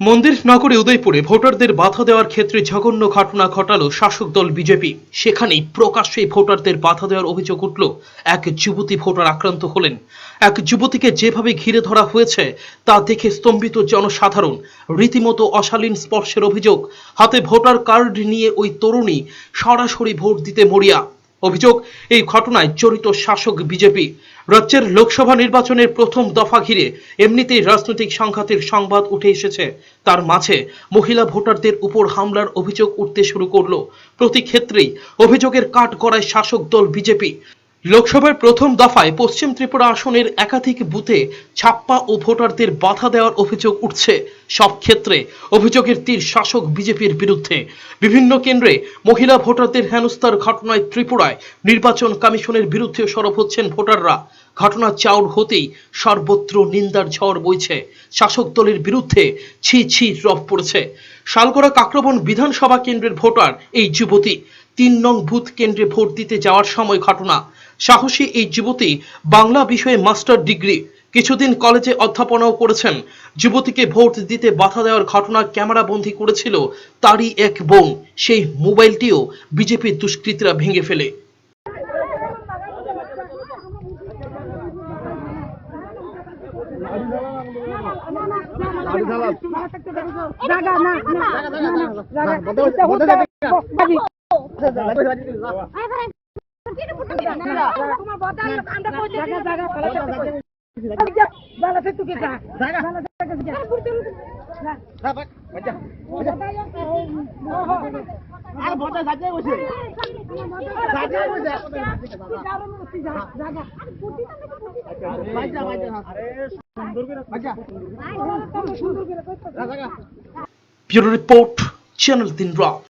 মন্দির নগরী উদয়পুরে ভোটারদের বাধা দেওয়ার ক্ষেত্রে জঘন্য ঘটনা ঘটালো শাসক দল বিজেপি। সেখানেই প্রকাশ্যে ভোটারদের বাধা দেওয়ার অভিযোগ উঠল। এক যুবতী ভোটার আক্রান্ত হলেন। এক যুবতীকে যেভাবে ঘিরে ধরা হয়েছে, তা দেখে স্তম্ভিত জনসাধারণ রীতিমতো অশালীন স্পর্শের অভিযোগ, হাতে ভোটার কার্ড নিয়ে ওই তরুণী সরাসরি ভোট দিতে মরিয়া। অভিযোগ, এই ঘটনায় জড়িত শাসক বিজেপি। রাজ্যের লোকসভা নির্বাচনের প্রথম দফা ঘিরে এমনিতেই রাজনৈতিক সংঘাতের সংবাদ উঠে এসেছে। তার মাঝে মহিলা ভোটারদের উপর হামলার অভিযোগ উঠতে শুরু করল। প্রতি ক্ষেত্রেই অভিযোগের কাঠ করায় শাসক দল বিজেপি। লোকসভার প্রথম দফায় পশ্চিম ত্রিপুরা আসনের একাধিক বুথে ছাপ্পা ও ভোটারদের বাধা দেওয়ার অভিযোগ উঠছে। সব ক্ষেত্রে অভিযোগের তীর শাসক বিজেপির বিরুদ্ধে। বিভিন্ন কেন্দ্রে মহিলা ভোটারদের হেনস্থার ঘটনায় ত্রিপুরায় নির্বাচন কমিশনের বিরুদ্ধে সরব হচ্ছেন ভোটাররা। ঘটনা চাউর হতেই সর্বত্র নিন্দার ঝড় বইছে। শাসক দলের বিরুদ্ধে ছি ছি রব পড়ছে। শালগড়া কাক্রবন বিধানসভা কেন্দ্রের ভোটার এই যুবতী। তিন নং বুথ কেন্দ্রে ভোট দিতে যাওয়ার সময় ঘটনা সাহসী এই যুবতী বাংলা বিষয়ে মাস্টার ডিগ্রি কিছুদিন কলেজে অধ্যাপনাও করেছেন যুবতীকে ভোট দিতে বাধা দেওয়ার ঘটনা ক্যামেরা বন্দী করেছিল তারই এক বোন সেই মোবাইলটিও বিজেপির দুষ্কৃতীরা ভেঙে ফেলে জায়গা না না ব্যুরো রিপোর্ট চ্যানেল তিন রাত